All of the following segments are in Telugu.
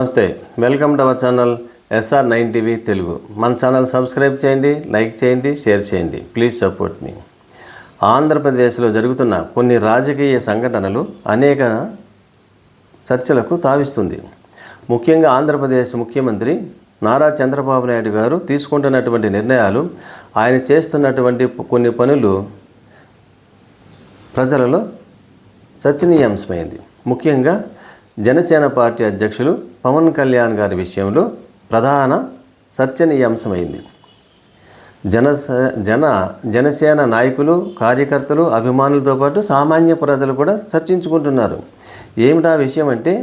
నమస్తే welcome to our channel SR nine TV Telugu. మన ఛానల్ సబ్స్క్రైబ్ చేయండి లైక్ చేయండి షేర్ చేయండి. Please support me. ఆంధ్రప్రదేశ్లో జరుగుతున్న కొన్ని రాజకీయ సంఘటనలు అనేక చర్చలకు తావిస్తుంది. ముఖ్యంగా ఆంధ్రప్రదేశ్ ముఖ్యమంత్రి నారా చంద్రబాబు నాయుడు గారు తీసుకుంటున్నటువంటి నిర్ణయాలు ఆయన చేస్తున్నటువంటి కొన్ని పనులు ప్రజలలో చర్చనీయాంశమైంది. ముఖ్యంగా జనసేన పార్టీ అధ్యక్షులు పవన్ కళ్యాణ్ గారి విషయంలో ప్రధాన సత్యనీయాంశమైంది జనస జన జనసేన నాయకులు కార్యకర్తలు అభిమానులతో పాటు సామాన్య ప్రజలు కూడా చర్చించుకుంటున్నారు. ఏమిటా విషయం అంటే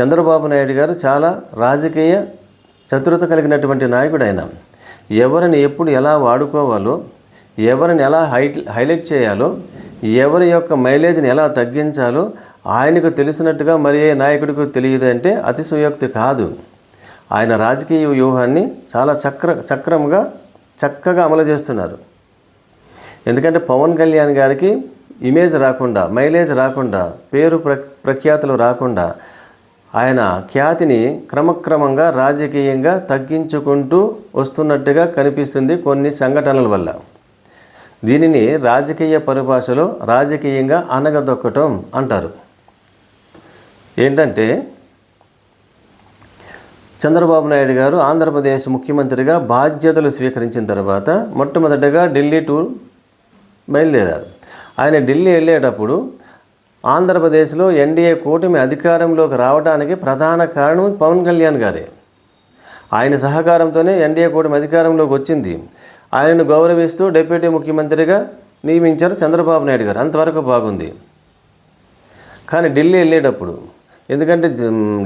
చంద్రబాబు నాయుడు గారు చాలా రాజకీయ చతురత కలిగినటువంటి నాయకుడు ఆయన ఎవరిని ఎప్పుడు ఎలా వాడుకోవాలో ఎవరిని ఎలా హై హైలైట్ చేయాలో ఎవరి యొక్క మైలేజ్ని ఎలా తగ్గించాలో ఆయనకు తెలిసినట్టుగా మరి ఏ నాయకుడికి తెలియదు అంటే అతిశయోక్తి కాదు. ఆయన రాజకీయ వ్యూహాన్ని చాలా చక్ర చక్రముగా చక్కగా అమలు చేస్తున్నారు. ఎందుకంటే పవన్ కళ్యాణ్ గారికి ఇమేజ్ రాకుండా మైలేజ్ రాకుండా పేరు ప్ర ప్రఖ్యాతులు రాకుండా ఆయన ఖ్యాతిని క్రమక్రమంగా రాజకీయంగా తగ్గించుకుంటూ వస్తున్నట్టుగా కనిపిస్తుంది కొన్ని సంఘటనల వల్ల. దీనిని రాజకీయ పరిభాషలో రాజకీయంగా అనగదొక్కటం అంటారు. ఏంటంటే చంద్రబాబు నాయుడు గారు ఆంధ్రప్రదేశ్ ముఖ్యమంత్రిగా బాధ్యతలు స్వీకరించిన తర్వాత మొట్టమొదటగా ఢిల్లీ టూర్ బయలుదేరారు. ఆయన ఢిల్లీ వెళ్ళేటప్పుడు ఆంధ్రప్రదేశ్లో ఎన్డీఏ కూటమి అధికారంలోకి రావడానికి ప్రధాన కారణం పవన్ కళ్యాణ్ గారే. ఆయన సహకారంతోనే ఎన్డీఏ కూటమి అధికారంలోకి వచ్చింది. ఆయనను గౌరవిస్తూ డిప్యూటీ ముఖ్యమంత్రిగా నియమించారు చంద్రబాబు నాయుడు గారు. అంతవరకు బాగుంది. కానీ ఢిల్లీ వెళ్ళేటప్పుడు ఎందుకంటే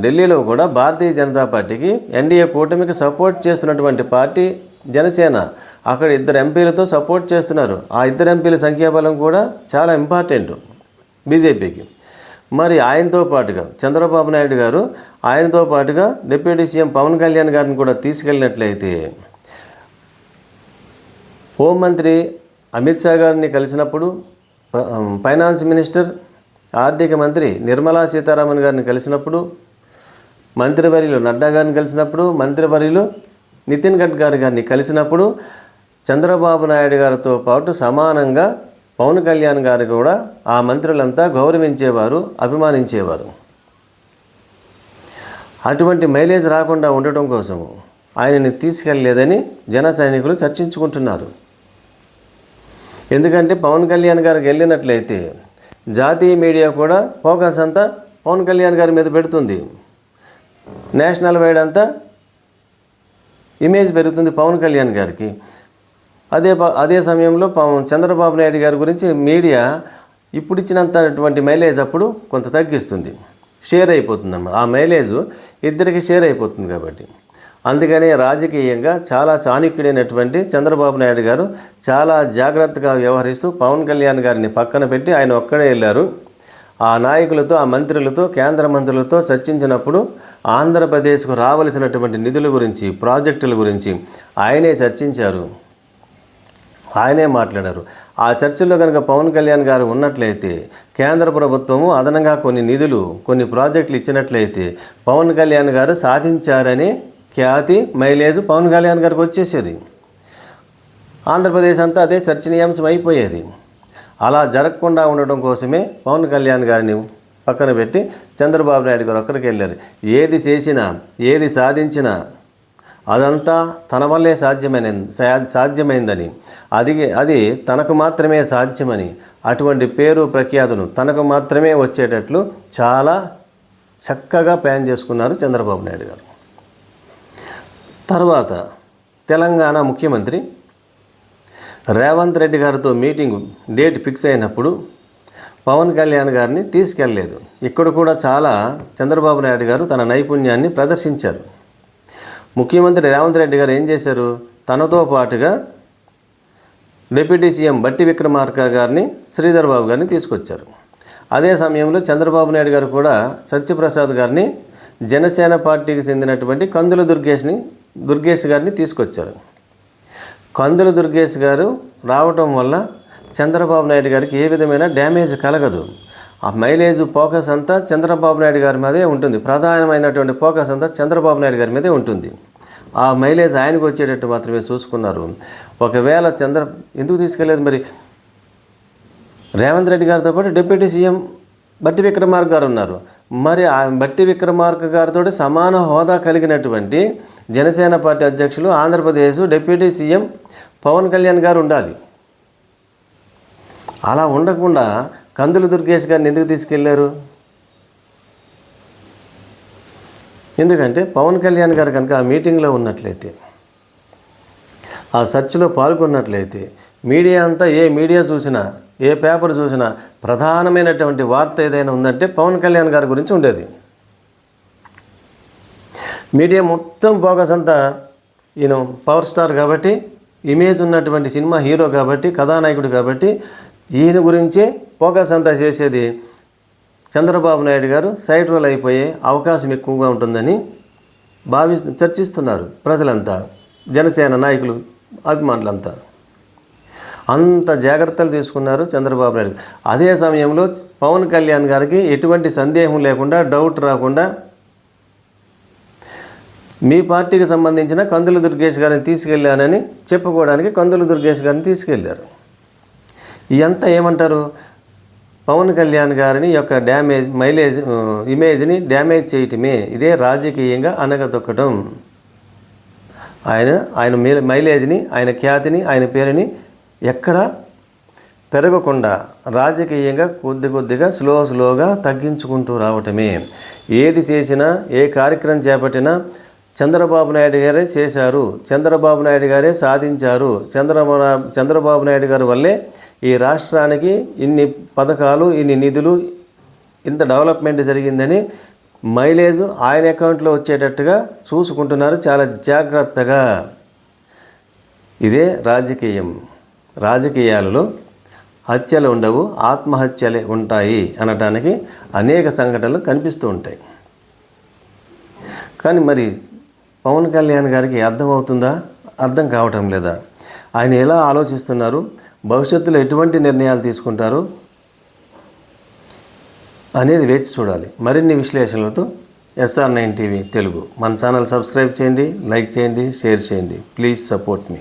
ఢిల్లీలో కూడా భారతీయ జనతా పార్టీకి ఎన్డీఏ కూటమికి సపోర్ట్ చేస్తున్నటువంటి పార్టీ జనసేన. అక్కడ ఇద్దరు ఎంపీలతో సపోర్ట్ చేస్తున్నారు. ఆ ఇద్దరు ఎంపీల సంఖ్యాబలం కూడా చాలా ఇంపార్టెంట్ బీజేపీకి. మరి ఆయనతో పాటుగా చంద్రబాబు నాయుడు గారు ఆయనతో పాటుగా డిప్యూటీ సీఎం పవన్ కళ్యాణ్ గారిని కూడా తీసుకెళ్ళినట్లయితే హోంమంత్రి అమిత్ షా గారిని కలిసినప్పుడు ఫైనాన్స్ మినిస్టర్ ఆర్థిక మంత్రి నిర్మలా సీతారామన్ గారిని కలిసినప్పుడు మంత్రివర్యులు నడ్డా గారిని కలిసినప్పుడు మంత్రివర్యులు నితిన్ గడ్కరీ గారిని కలిసినప్పుడు చంద్రబాబు నాయుడు గారితో పాటు సమానంగా పవన్ కళ్యాణ్ గారు కూడా ఆ మంత్రులంతా గౌరవించేవారు అభిమానించేవారు. అటువంటి మైలేజ్ రాకుండా ఉండటం కోసం ఆయనని తీసుకెళ్ళలేదని జన సైనికులు చర్చించుకుంటున్నారు. ఎందుకంటే పవన్ కళ్యాణ్ గారికి వెళ్ళినట్లయితే జాతీయ మీడియా కూడా ఫోకస్ అంతా పవన్ కళ్యాణ్ గారి మీద పెడుతుంది. నేషనల్ వైడ్ అంతా ఇమేజ్ పెరుగుతుంది పవన్ కళ్యాణ్ గారికి. అదే ప- అదే సమయంలో పవన్ చంద్రబాబు నాయుడు గారి గురించి మీడియా ఇప్పుడు ఇచ్చినంతటువంటి మైలేజ్ అప్పుడు కొంత తగ్గిస్తుంది. షేర్ అయిపోతుంది అన్నమాట ఆ మైలేజ్ ఇద్దరికి షేర్ అయిపోతుంది కాబట్టి. అందుకనే రాజకీయంగా చాలా చాణక్యుడైనటువంటి చంద్రబాబు నాయుడు గారు చాలా జాగ్రత్తగా వ్యవహరిస్తూ పవన్ కళ్యాణ్ గారిని పక్కన పెట్టి ఆయన ఒక్కడే వెళ్ళారు. ఆ నాయకులతో ఆ మంత్రులతో కేంద్ర మంత్రులతో చర్చించినప్పుడు ఆంధ్రప్రదేశ్కు రావలసినటువంటి నిధుల గురించి ప్రాజెక్టుల గురించి ఆయనే చర్చించారు. ఆయనే మాట్లాడారు. ఆ చర్చల్లో కనుక పవన్ కళ్యాణ్ గారు ఉన్నట్లయితే కేంద్ర ప్రభుత్వము అదనంగా కొన్ని నిధులు కొన్ని ప్రాజెక్టులు ఇచ్చినట్లయితే పవన్ కళ్యాణ్ గారు సాధించారని ఖ్యాతి మైలేజ్ పవన్ కళ్యాణ్ గారికి వచ్చేసేది. ఆంధ్రప్రదేశ్ అంతా అదే చర్చనీయాంశం అయిపోయేది. అలా జరగకుండా ఉండడం కోసమే పవన్ కళ్యాణ్ గారిని పక్కన పెట్టి చంద్రబాబు నాయుడు గారు ఒక్కరికి వెళ్ళారు. ఏది చేసినా ఏది సాధించినా అదంతా తన వల్లే సాధ్యమైన సా- సాధ్యమైందని. అది అది తనకు మాత్రమే సాధ్యమని అటువంటి పేరు ప్రఖ్యాతులు తనకు మాత్రమే వచ్చేటట్లు చాలా చక్కగా ప్లాన్ చేసుకున్నారు చంద్రబాబు నాయుడు గారు. తర్వాత తెలంగాణ ముఖ్యమంత్రి రేవంత్ రెడ్డి గారితో మీటింగ్ డేట్ ఫిక్స్ అయినప్పుడు పవన్ కళ్యాణ్ గారిని తీసుకెళ్ళలేదు ఇక్కడ కూడా చాలా చంద్రబాబు నాయుడు గారు తన నైపుణ్యాన్ని ప్రదర్శించారు. ముఖ్యమంత్రి రేవంత్ రెడ్డి గారు ఏం చేశారు? తనతో పాటుగా డిప్యూటీ సీఎం బట్టి విక్రమార్క గారిని శ్రీధర్ బాబు గారిని తీసుకొచ్చారు. అదే సమయంలో చంద్రబాబు నాయుడు గారు కూడా సత్యప్రసాద్ గారిని జనసేన పార్టీకి చెందినటువంటి కందుల దుర్గేష్ని దుర్గేష్ గారిని తీసుకొచ్చారు. కందుల దుర్గేష్ గారు రావటం వల్ల చంద్రబాబు నాయుడు గారికి ఏ విధమైన డ్యామేజ్ కలగదు. ఆ మైలేజ్ ఫోకస్ అంతా చంద్రబాబు నాయుడు గారి మీదే ఉంటుంది. ప్రధానమైనటువంటి ఫోకస్ అంతా చంద్రబాబు నాయుడు గారి మీదే ఉంటుంది. ఆ మైలేజ్ ఆయనకు వచ్చేటట్టు మాత్రమే చూసుకున్నారు. ఒకవేళ చంద్ర ఎందుకు తీసుకెళ్ళలేదు మరి? రేవంత్ రెడ్డి గారితో పాటు డిప్యూటీ సీఎం బట్టి విక్రమార్క గారు ఉన్నారు. మరి ఆ బట్టి విక్రమార్క గారితో సమాన హోదా కలిగినటువంటి జనసేన పార్టీ అధ్యక్షులు ఆంధ్రప్రదేశ్ డిప్యూటీ సీఎం పవన్ కళ్యాణ్ గారు ఉండాలి. అలా ఉండకుండా కందులు దుర్గేష్ గారిని ఎందుకు తీసుకెళ్ళారు? ఎందుకంటే పవన్ కళ్యాణ్ గారు కనుక ఆ మీటింగ్లో ఉన్నట్లయితే ఆ చర్చలో పాల్గొన్నట్లయితే మీడియా అంతా ఏ మీడియా చూసినా ఏ పేపర్ చూసినా ప్రధానమైనటువంటి వార్త ఏదైనా ఉందంటే పవన్ కళ్యాణ్ గారి గురించి ఉండేది. మీడియా మొత్తం ఫోకస్ అంతా ఈయన పవర్ స్టార్ కాబట్టి ఇమేజ్ ఉన్నటువంటి సినిమా హీరో కాబట్టి కథానాయకుడు కాబట్టి ఈయన గురించే ఫోకస్ అంతా చేసేది చంద్రబాబు నాయుడు గారు. సైడ్ రోల్ అయిపోయే అవకాశం ఎక్కువగా ఉంటుందని భావి చర్చిస్తున్నారు ప్రజలంతా జనసేన నాయకులు అభిమానులంతా. అంత జాగ్రత్తలు తీసుకున్నారు చంద్రబాబు నాయుడు అదే సమయంలో పవన్ కళ్యాణ్ గారికి ఎటువంటి సందేహం లేకుండా డౌట్ రాకుండా మీ పార్టీకి సంబంధించిన కందుల దుర్గేష్ గారిని తీసుకెళ్ళానని చెప్పుకోవడానికి కందులు దుర్గేష్ గారిని తీసుకెళ్ళారు. ఇదంతా ఏమంటారు? పవన్ కళ్యాణ్ గారిని యొక్క డ్యామేజ్ మైలేజ్ ఇమేజ్ని డ్యామేజ్ చేయటమే. ఇదే రాజకీయంగా అనగదొక్కడం ఆయన ఆయన మైలేజ్ని ఆయన ఖ్యాతిని ఆయన పేరుని ఎక్కడ పెరగకుండా రాజకీయంగా కొద్ది కొద్దిగా స్లో స్లోగా తగ్గించుకుంటూ రావటమే. ఏది చేసినా ఏ కార్యక్రమం చేపట్టినా చంద్రబాబు నాయుడు గారే చేశారు. చంద్రబాబు నాయుడు గారే సాధించారు. చంద్రబాబు చంద్రబాబు నాయుడు గారి వల్లే ఈ రాష్ట్రానికి ఇన్ని పథకాలు ఇన్ని నిధులు ఇంత డెవలప్మెంట్ జరిగిందని మైలేజ్ ఆయన అకౌంట్లో వచ్చేటట్టుగా చూసుకుంటున్నారు. చాలా జాగ్రత్తగా. ఇదే రాజకీయం. రాజకీయాలలో హత్యలు ఉండవు ఆత్మహత్యలే ఉంటాయి అనటానికి అనేక సంఘటనలు కనిపిస్తూ ఉంటాయి. కానీ మరి పవన్ కళ్యాణ్ గారికి అర్థమవుతుందా అర్థం కావటం లేదా? ఆయన ఎలా ఆలోచిస్తున్నారు? భవిష్యత్తులో ఎటువంటి నిర్ణయాలు తీసుకుంటారు? అనేది వేచి చూడాలి. మరిన్ని విశ్లేషణలతో ఎస్ఆర్ నైన్ టీవీ తెలుగు. మన ఛానల్ సబ్స్క్రైబ్ చేయండి లైక్ చేయండి షేర్ చేయండి. Please support me.